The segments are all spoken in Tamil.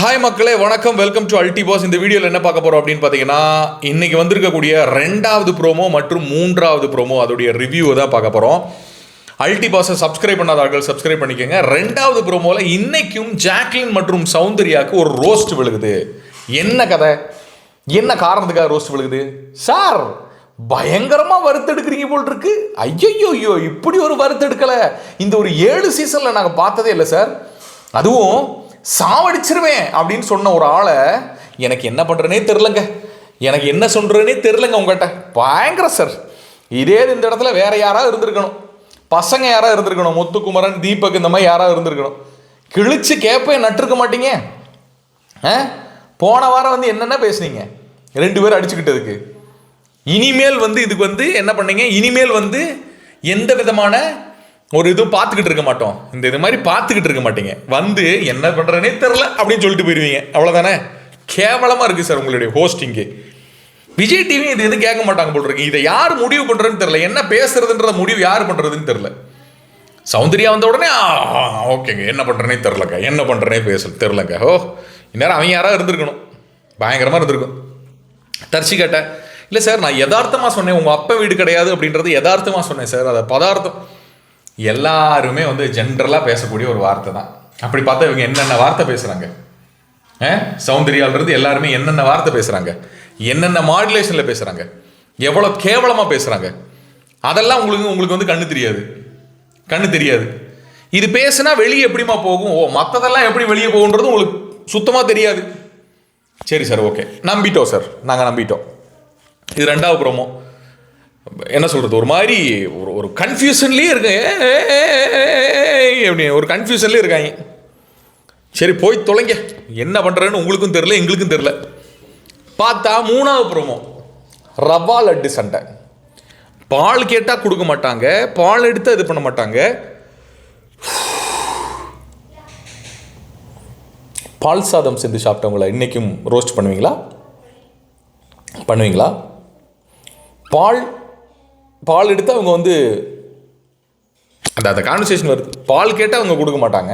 ஹாய் மக்களே வணக்கம். வெல்கம் டு அல்டி பாஸ் இந்த வீடியோவில் என்ன பார்க்க போகிறோம் அப்படின்னு பார்த்தீங்கன்னா இன்றைக்கி வந்திருக்கக்கூடிய ரெண்டாவது ப்ரோமோ மற்றும் மூன்றாவது ப்ரோமோ அதோடைய ரிவ்யூவை தான் பார்க்க போகிறோம் அல்டி பாஸை சப்ஸ்கிரைப் பண்ணாதார்கள் சப்ஸ்கிரைப் பண்ணிக்கோங்க. ரெண்டாவது ப்ரோமோவில் இன்றைக்கும் ஜாக்லின் மற்றும் சௌந்தர்யாவுக்கு ஒரு ரோஸ்ட் விழுகுது. என்ன கதை? என்ன காரணத்துக்காக ரோஸ்ட் விழுகுது? சார் பயங்கரமாக வறுத்தெடுக்கிறீங்க போல் இருக்கு. ஐயோ ஐயோ இப்படி ஒரு வறுத்தெடுக்கலை இந்த ஒரு ஏழு சீசனில் நாங்கள் பார்த்ததே இல்லை சார் அதுவும் சாவடிச்சிருவேன் அப்படின்னு சொன்ன ஒரு ஆளை எனக்கு என்ன பண்ணுறனே தெரிலங்க எனக்கு என்ன சொல்கிறேனே தெரிலங்க உங்கள்கிட்ட பயங்கர சார். இதே இந்த இடத்துல வேற யாராவது இருந்திருக்கணும். பசங்க யாராவது இருந்திருக்கணும். முத்துக்குமரன் தீபக் இந்த மாதிரி யாராவது இருந்திருக்கணும். கிழிச்சு கேப்பையை நட்டிருக்க மாட்டீங்க. ஆ? போன வாரம் வந்து என்னென்ன பேசுனீங்க? ரெண்டு பேரும் அடிச்சுக்கிட்டதுக்கு. இனிமேல் வந்து இதுக்கு வந்து என்ன பண்ணீங்க? இனிமேல் வந்து எந்த விதமான ஒரு இதுவும் பார்த்துக்கிட்டு இருக்க மாட்டோம். இந்த இது மாதிரி பார்த்துக்கிட்டு இருக்க மாட்டீங்க. வந்து என்ன பண்ணுறேனே தெரில அப்படின்னு சொல்லிட்டு போயிடுவீங்க அவ்வளோதானே கேவலமாக இருக்குது சார் உங்களுடைய ஹோஸ்டிங்கு விஜய் டிவி இது எதுவும் கேட்க மாட்டாங்க போல் இருக்கு. இதை யார் முடிவு பண்ணுறதுன்னு தெரில என்ன பேசுறதுன்ற முடிவு யார் பண்ணுறதுன்னு தெரில சௌந்தர்யா வந்த உடனே "ஆ, ஓகேங்க. என்ன பண்ணுறேனே தெரிலங்க என்ன பண்ணுறேனே பேச தெரிலங்க ஓ இந்நேரம் அவன் யாராவது இருந்திருக்கணும். பயங்கரமாக இருந்திருக்கும். தரிசி கேட்டேன் இல்லை சார் நான் யதார்த்தமாக சொன்னேன். உங்கள் அப்பா வீடு கிடையாது அப்படின்றது யதார்த்தமாக சொன்னேன் சார். அதை பதார்த்தம். எல்லாருமே வந்து ஜென்ரலாக பேசக்கூடிய ஒரு வார்த்தை தான். அப்படி பார்த்தா இவங்க என்னென்ன வார்த்தை பேசுகிறாங்க சௌந்தர்யாவிலிருந்து எல்லாருமே என்னென்ன வார்த்தை பேசுகிறாங்க என்னென்ன மாடுலேஷனில் பேசுகிறாங்க எவ்வளோ கேவலமாக பேசுகிறாங்க அதெல்லாம் உங்களுக்கு உங்களுக்கு வந்து கண்ணு தெரியாது. கண்ணு தெரியாது. இது பேசுனா வெளியே எப்படிமா போகும்? ஓ மற்றதெல்லாம் எப்படி வெளியே போகுன்றது உங்களுக்கு சுத்தமாக தெரியாது. சரி சார் ஓகே நம்பிட்டோம் சார் நாங்கள் நம்பிட்டோம். இது ரெண்டாவது ப்ரோமோ என்ன சொல்கிறது ஒரு மாதிரி ஒரு ஒரு கன்ஃபியூஷன்லேயே இருக்கு எப்படி ஒரு கன்ஃபியூஷன்லேயே இருக்காங்க சரி போய் தொலைங்க என்ன பண்ணுறேன்னு உங்களுக்கும் தெரில எங்களுக்கும் தெரில பார்த்தா மூணாவது ப்ரோமோ ரவா லட்டு சண்டை பால் கேட்டால் கொடுக்க மாட்டாங்க பால் எடுத்து இது பண்ண மாட்டாங்க பால் சாதம் செஞ்சு சாப்பிட்டவங்கள இன்றைக்கும் ரோஸ்ட் பண்ணுவீங்களா பண்ணுவீங்களா பால் பால் எடுத்து அவங்க வந்து அந்த அந்த கான்வர்சேஷன் வருது. பால் கேட்டால் அவங்க கொடுக்க மாட்டாங்க.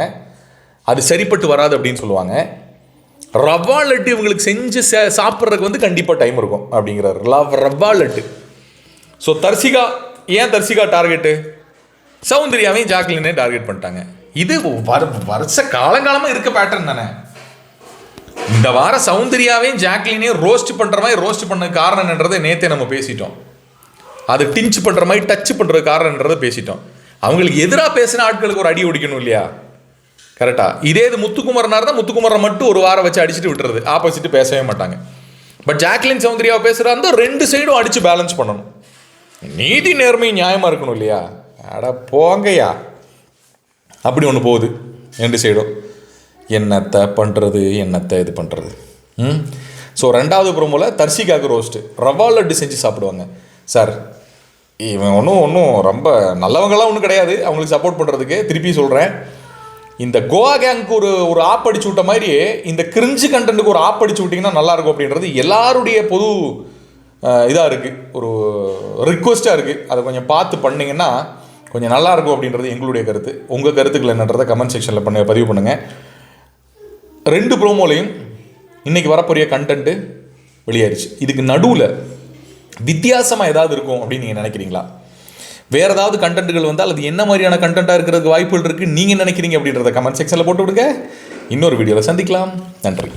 அது சரிப்பட்டு வராது அப்படின்னு சொல்லுவாங்க. ரவா லட்டு இவங்களுக்கு செஞ்சு ச சாப்பிட்றதுக்கு வந்து கண்டிப்பாக டைம் இருக்கும் அப்படிங்கிறார். லவ் ரவா லட்டு. ஸோ தர்சிகா ஏன் தர்சிகா டார்கெட்டு சௌந்தர்யாவையும் ஜாக்லினே டார்கெட் பண்ணிட்டாங்க. இது வர வருஷ காலங்காலமாக இருக்க பேட்டர்ன் தானே. இந்த வாரம் சௌந்தர்யாவையும் ஜாக்லினையும் ரோஸ்ட் பண்ணுற மாதிரி ரோஸ்ட் பண்ண காரணம் நேற்றே நம்ம பேசிட்டோம். அது டிஞ்ச் பண்ணுற மாதிரி டச் பண்ணுற காரணன்றதை பேசிட்டோம். அவங்களுக்கு எதிராக பேசின ஆட்களுக்கு ஒரு அடி ஒடிக்கணும் இல்லையா? கரெக்டாக இதே இது முத்துக்குமரனாக இருந்தால் முத்துக்குமரை மட்டும் ஒரு வாரம் வச்சு அடிச்சுட்டு விட்டுறது. ஆப்போசிட் பேசவே மாட்டாங்க. பட் ஜாக்லின் சௌந்தரியாவை பேசுகிறா இருந்தால் ரெண்டு சைடும் அடித்து பேலன்ஸ் பண்ணணும். நீதி நேர்மை நியாயமாக இருக்கணும் இல்லையா? அட போங்கய்யா. அப்படி ஒன்று போகுது. ரெண்டு சைடும் என்னத்தை பண்ணுறது என்னத்தை இது பண்ணுறது ம்? ஸோ ரெண்டாவது ப்ரோமோவில் தர்சிகாக்கு ரோஸ்ட்டு ரவா லட்டு செஞ்சு சாப்பிடுவாங்க. சார் இவன் ஒன்றும் ஒன்றும் ரொம்ப நல்லவங்களாம் ஒன்றும் கிடையாது. அவங்களுக்கு சப்போர்ட் பண்ணுறதுக்கு திருப்பி சொல்கிறேன் இந்த கோவா கேங்க்கு ஒரு ஒரு ஆப் அடிச்சு விட்ட மாதிரி இந்த கிரிஞ்சு கண்டென்ட்டுக்கு ஒரு ஆப் அடிச்சு விட்டிங்கன்னா நல்லாயிருக்கும் அப்படின்றது எல்லாருடைய பொது இதாக இருக்குது ஒரு ரிக்வெஸ்ட்டாக இருக்குது அதை கொஞ்சம் பார்த்து பண்ணிங்கன்னா கொஞ்சம் நல்லாயிருக்கும் அப்படின்றது எங்களுடைய கருத்து. உங்கள் கருத்துக்கள் என்னன்றதை கமெண்ட் செக்ஷனில் பண்ண பதிவு பண்ணுங்கள் ரெண்டு ப்ரோமோலையும் இன்னைக்கு வரப்போகிற கண்டென்ட்டு வெளியாயிருச்சு இதுக்கு நடுவில் வித்தியாசமாக ஏதாவது இருக்கும் அப்படின்னு நீங்கள் நினைக்கிறீங்களா? வேறு ஏதாவது கண்டென்ட்டுகள் வந்தால் அது என்ன மாதிரியான கண்டென்ட்டாக இருக்கிறதுக்கு வாய்ப்புகள் இருக்குது நீங்கள் நினைக்கிறீங்க அப்படின்றத கமெண்ட் செக்ஷனில் போட்டு விடுங்க. இன்னொரு வீடியோவில் சந்திக்கலாம். நன்றி.